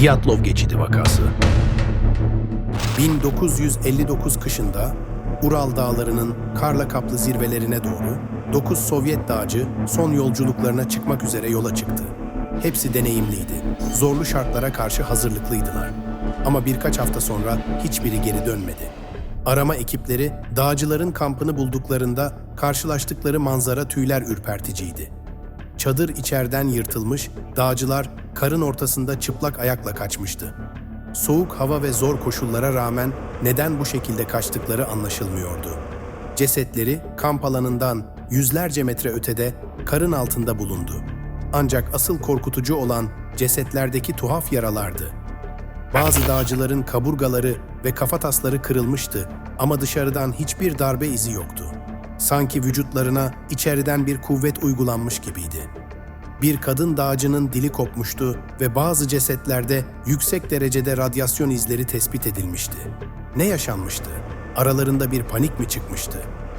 Diatlov Geçidi Vakası 1959 kışında Ural Dağları'nın karla kaplı zirvelerine doğru 9 Sovyet dağcı son yolculuklarına çıkmak üzere yola çıktı. Hepsi deneyimliydi. Zorlu şartlara karşı hazırlıklıydılar. Ama birkaç hafta sonra hiçbiri geri dönmedi. Arama ekipleri dağcıların kampını bulduklarında karşılaştıkları manzara tüyler ürperticiydi. Çadır içeriden yırtılmış, dağcılar karın ortasında çıplak ayakla kaçmıştı. Soğuk hava ve zor koşullara rağmen neden bu şekilde kaçtıkları anlaşılmıyordu. Cesetleri kamp alanından yüzlerce metre ötede karın altında bulundu. Ancak asıl korkutucu olan cesetlerdeki tuhaf yaralardı. Bazı dağcıların kaburgaları ve kafatasları kırılmıştı ama dışarıdan hiçbir darbe izi yoktu. Sanki vücutlarına içeriden bir kuvvet uygulanmış gibiydi. Bir kadın dağcının dili kopmuştu ve bazı cesetlerde yüksek derecede radyasyon izleri tespit edilmişti. Ne yaşanmıştı? Aralarında bir panik mi çıkmıştı?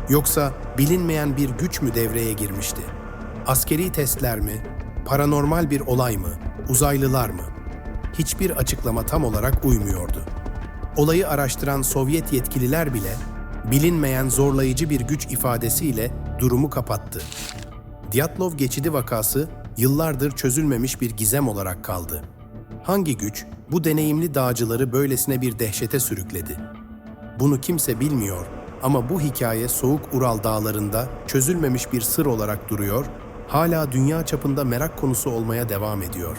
Yoksa bilinmeyen bir güç mü devreye girmişti? Askeri testler mi? Paranormal bir olay mı? Uzaylılar mı? Hiçbir açıklama tam olarak uymuyordu. Olayı araştıran Sovyet yetkililer bile bilinmeyen zorlayıcı bir güç ifadesiyle durumu kapattı. Diatlov geçidi vakası yıllardır çözülmemiş bir gizem olarak kaldı. Hangi güç bu deneyimli dağcıları böylesine bir dehşete sürükledi? Bunu kimse bilmiyor ama bu hikaye soğuk Ural dağlarında çözülmemiş bir sır olarak duruyor, hala dünya çapında merak konusu olmaya devam ediyor.